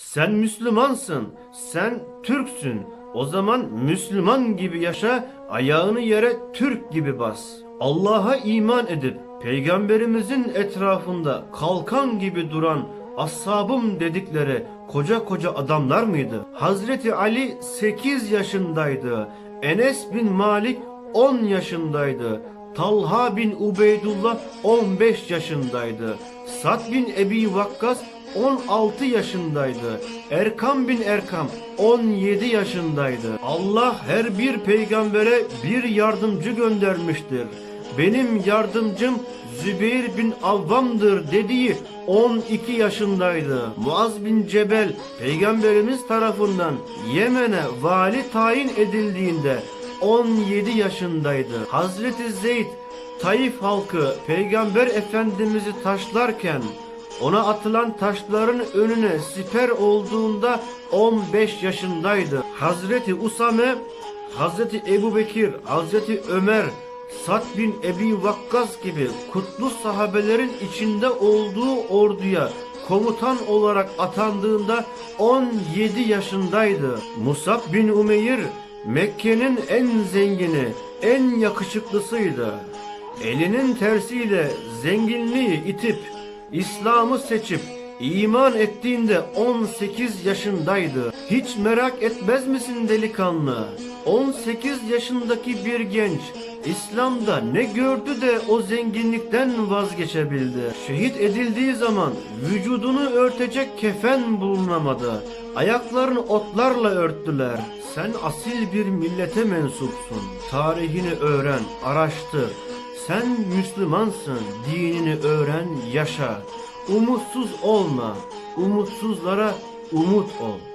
Sen Müslümansın, sen Türksün. O zaman Müslüman gibi yaşa, ayağını yere Türk gibi bas. Allah'a iman edip peygamberimizin etrafında kalkan gibi duran ashabım dedikleri koca koca adamlar mıydı? Hazreti Ali 8 yaşındaydı. Enes bin Malik 10 yaşındaydı. Talha bin Ubeydullah 15 yaşındaydı. Sad bin Ebi Vakkas 16 yaşındaydı. Erkam bin Erkam 17 yaşındaydı. Allah her bir peygambere bir yardımcı göndermiştir. Benim yardımcım Zübeyir bin Avvam'dır dediği 12 yaşındaydı. Muaz bin Cebel peygamberimiz tarafından Yemen'e vali tayin edildiğinde 17 yaşındaydı. Hazreti Zeyd Taif halkı peygamber efendimizi taşlarken ona atılan taşların önüne siper olduğunda 15 yaşındaydı. Hazreti Usame, Hazreti Ebu Bekir, Hazreti Ömer, Sad bin Ebi Vakkas gibi kutlu sahabelerin içinde olduğu orduya komutan olarak atandığında 17 yaşındaydı. Musab bin Umeyr Mekke'nin en zengini, en yakışıklısıydı. Elinin tersiyle zenginliği itip İslam'ı seçip iman ettiğinde 18 yaşındaydı. Hiç merak etmez misin delikanlı? 18 yaşındaki bir genç İslam'da ne gördü de o zenginlikten vazgeçebildi? Şehit edildiği zaman vücudunu örtecek kefen bulunamadı. Ayaklarını otlarla örttüler. Sen asil bir millete mensupsun. Tarihini öğren, araştır. Sen Müslümansın, dinini öğren, yaşa. Umutsuz olma, umutsuzlara umut ol.